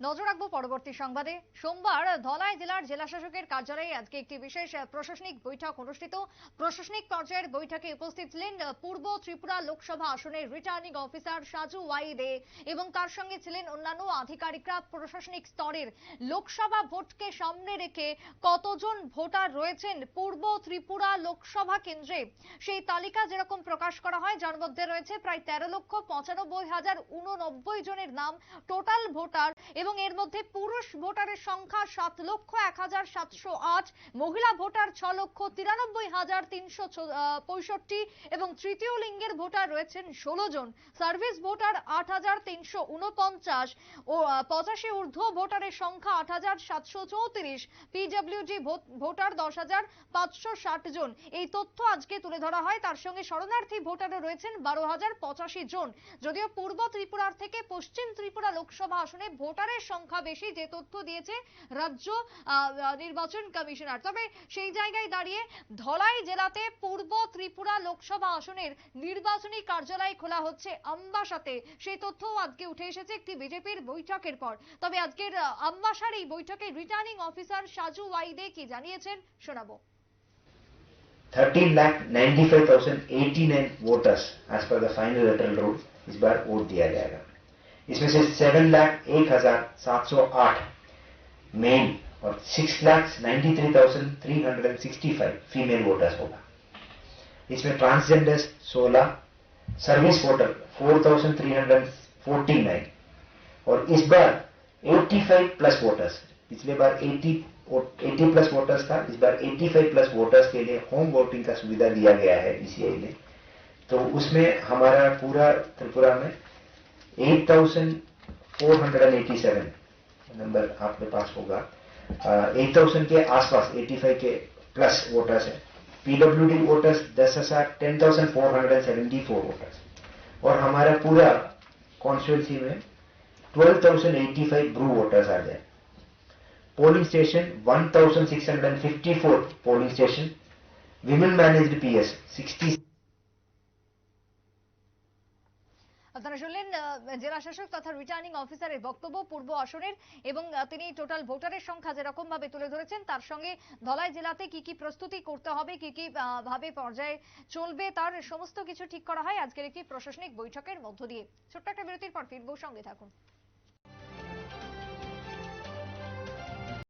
নজর রাখব পরবর্তী সংবাদে। সোমবার ধলাই জেলার জেলাশাসকের কার্যালয়ে আজকে একটি বিশেষ প্রশাসনিক বৈঠক অনুষ্ঠিত। প্রশাসনিক পর্যায়ের বৈঠকে উপস্থিত ছিলেন পূর্ব ত্রিপুরা লোকসভা আসনের রিটার্নিং অফিসার সাজু ওয়াইদে এবং তার সঙ্গে ছিলেন অন্যান্য আধিকারিকরা। প্রশাসনিক স্তরের লোকসভা ভোটকে সামনে রেখে কতজন ভোটার রয়েছেন পূর্ব ত্রিপুরা লোকসভা কেন্দ্রে, সেই তালিকা যেরকম প্রকাশ করা হয়, যার মধ্যে রয়েছে প্রায় তেরো লক্ষ পঁচানব্বই হাজার উননব্বই জনের নাম টোটাল ভোটার এবং এর মধ্যে পুরুষ ভোটারের সংখ্যা সাত লক্ষ এক হাজার সাতশো আট, মহিলা ভোটার ছ লক্ষ তিরানব্বই হাজার তিনশো পঁয়ষট্টি এবং তৃতীয় লিঙ্গের ভোটার রয়েছেন ষোলো জন। সার্ভিস ভোটার আট হাজার তিনশো উনপঞ্চাশ ও পঁচাশি ঊর্ধ্ব ভোটারের সংখ্যা আট হাজার সাতশো চৌত্রিশ। পিডব্লিউজি ভোটার দশ হাজার পাঁচশো ষাট জন। এই তথ্য আজকে তুলে ধরা হয়। তার সঙ্গে শরণার্থী ভোটারও রয়েছেন বারো হাজার পঁচাশি জন। যদিও পূর্ব ত্রিপুরার থেকে পশ্চিম ত্রিপুরা লোকসভা আসনে ভোটারের সংখ্যা বেশি যে তথ্য দিয়েছে রাজ্য আহ, আহ, নির্বাচন কমিশনার তবে সেই জায়গায় দাঁড়িয়ে ধলাই জেলাতে পূর্ব ত্রিপুরা লোকসভা আসনের নির্বাচনী কার্যালয় খোলা হচ্ছে আম্বাসাতে সেই তথ্যও আজকে উঠে এসেছে একটি বিজেপির বৈঠকের পর তবে আজকের আহ, আম্বাসার এই বৈঠকে রিটার্নিং অফিসার সাজু ওয়াইদে কি জানিয়েছেন শোনাবো 13 lakh 95,089 voters as per the final electoral roll इस बार वोट दिया जाएगा इसमें से 7 लाख एक हज़ार सात सौ आठ मेल और सिक्स लाख 93,365 फीमेल वोटर्स होगा। इसमें ट्रांसजेंडर्स 16 सर्विस वोटर 4,349 और इस बार 85 प्लस वोटर्स पिछले बार 80 80 प्लस वोटर्स था इस बार 85 प्लस वोटर्स के लिए होम वोटिंग का सुविधा दिया गया है ईसीआई ने। तो उसमें हमारा पूरा त्रिपुरा में 8,487 नंबर आपके पास होगा। एट थाउज़ेंड के आसपास 85 के प्लस वोटर्स है। पीडब्ल्यूडी वोटर्स दस हज़ार ten thousand four hundred seventy four voters और हमारा पूरा कॉन्स्टिट्यूंसी में 12,085 ब्रू वोटर्स आ जाए polling station 1654 polling station women managed ps 60 আপনারা শুনলেন জেলা শাসক তথা রিটার্নিং অফিসারের বক্তব্য পূর্ব আসনের এবং তিনি টোটাল ভোটারের সংখ্যা যেরকম ভাবে তুলে ধরেছেন, তার সঙ্গে ধলাই জেলাতে কি কি প্রস্তুতি করতে হবে, কি কি ভাবে পর্যায়ে চলবে, তার সমস্ত কিছু ঠিক করা হয় আজকের একটি প্রশাসনিক বৈঠকের মধ্য দিয়ে। ছোট্ট একটা বিরতির পর ফিরবো, সঙ্গে থাকুন।